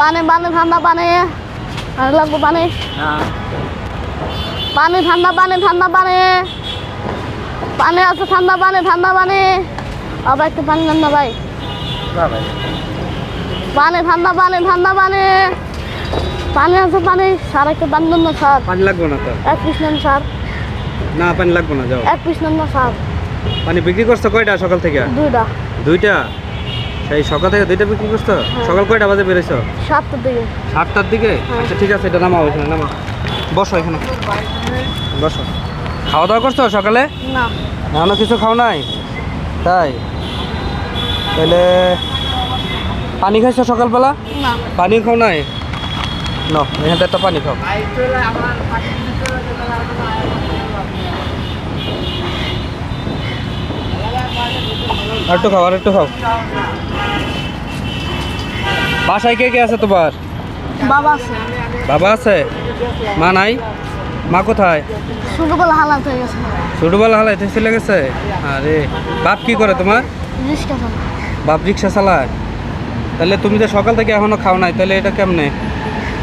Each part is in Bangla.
পানি পানি ঠান্ডা পানি। আর লাগবে পানি। পানি ঠান্ডা পানি ঠান্ডা পানি। পানি আছে ঠান্ডা পানি ঠান্ডা পানি। আবার একটু পানি দেন না ভাই? পানি ঠান্ডা পানি ঠান্ডা পানি। পানি আছে পানি। সার একটু পানি দেন না স্যার পানি লাগবে না তো? এক পিস নেন স্যার না পানি লাগবে না যাও। এক পিস নেন না স্যার পানি বিক্রি করছ কয়টা সকাল থেকে? দুইটা। দুইটা? সেই সকাল থেকে দুইটা বিক্রি করছ? হ্যাঁ। সকাল কয়টা বাজে বেরোছো সাতটার দিকে। সাতটার দিকে? হ্যাঁ। আচ্ছা ঠিক আছে এটা নামাও এখানে নামাও। বসো এখানে। বসো। খাওয়া দাওয়া করছ সকালে? না। এখনও কিছু খাও নাই? তাই? তাহলে পানি খাইছো সকালবেলা? না। পানি খাও নাই? ন এখান একটা পানি খাও। আর একটু খাও আর একটু খাও। বাসায় কে কে আছে তোমার? বাবা আছে। বাবা আছে? মা নাই? মা কোথায়? ছোটবেলা হালাত হয়ে গেছে। ছোটবেলা হালাইতে চলে গেছে? আরে বাপ কি করে তোমার? বাপ রিক্সা চালায়? তাহলে তুমি তো সকাল থেকে এখনও খাও নাই তাহলে এটা কেমনে?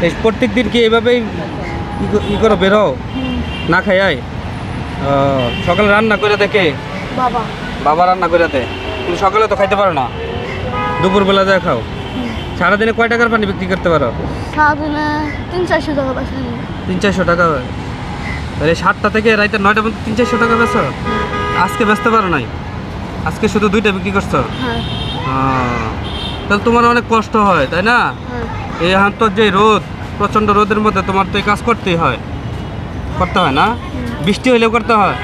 এই প্রত্যেক দিন কি এইভাবেই ই করে বেরো? না খাই আয়? সকালে রান্না করে দেখে বাবা। বাবা রান্না করে দে। তুমি সকালে তো খাইতে পারো না। দুপুরবেলা যা খাও। সারাদিনে কয় টাকার পানি বিক্রি করতে পারো? সারাদিনে তিন চারশো টাকা তিন চারশো টাকা তাহলে সাতটা থেকে রাইতে নয়টা পর্যন্ত তিন চারশো টাকা বেছো আজকে বেচতে পারো নাই? আজকে শুধু দুইটা বিক্রি করছ? হ্যাঁ। তাহলে তোমার অনেক কষ্ট হয় তাই না? হ্যাঁ। এই এখন তো যে রোদ প্রচণ্ড রোদের মধ্যে তোমার তো এই কাজ করতেই হয়। করতে হয় না? বৃষ্টি হইলেও করতে হয়।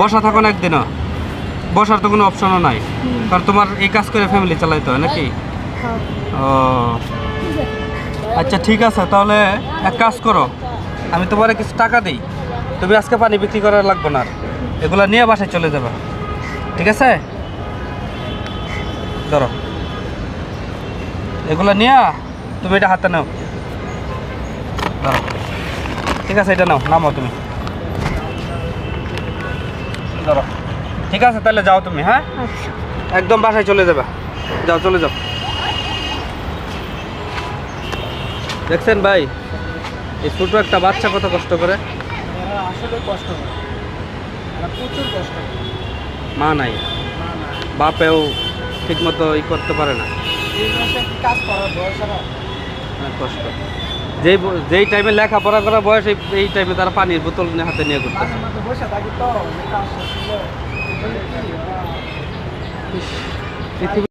বসা থাকো না একদিনও। বসার তো কোনো অপশনও নাই। কারণ তোমার এই কাজ করে ফ্যামিলি চালাইতে হয় নাকি? ও। আচ্ছা ঠিক আছে তাহলে এক কাজ করো। আমি তোমার কিছু টাকা দিই। তুমি আজকে পানি বিক্রি করার লাগবে না আর। এগুলো নিয়ে বাসায় চলে যাবে। ঠিক আছে? ধরো। এগুলো নিয়ে তুমি এটা হাতে নাও। ধরো। ঠিক আছে এটা নাও নামো তুমি। ধরো। ঠিক আছে তাহলে যাও তুমি হ্যাঁ? আচ্ছা। একদম বাসায় চলে যাবে। যাও চলে যাও। দেখছেন ভাই এই ছোট একটা বাচ্চা কত কষ্ট করে? আসলে কষ্ট প্রচুর কষ্ট। মা নাই। বাপেও ঠিক মতো ই করতে পারে না। কাজ করার বয়স কষ্ট। যেই যেই টাইমে লেখাপড়া করা বয়স এই টাইমে তারা পানির বোতল নিয়ে হাতে নিয়ে ঘুরতেছে। কাজের মধ্যে বসে থাকি তো যে কাজ শেষ হলো, এই জন্য কি, আহ, পৃথিবী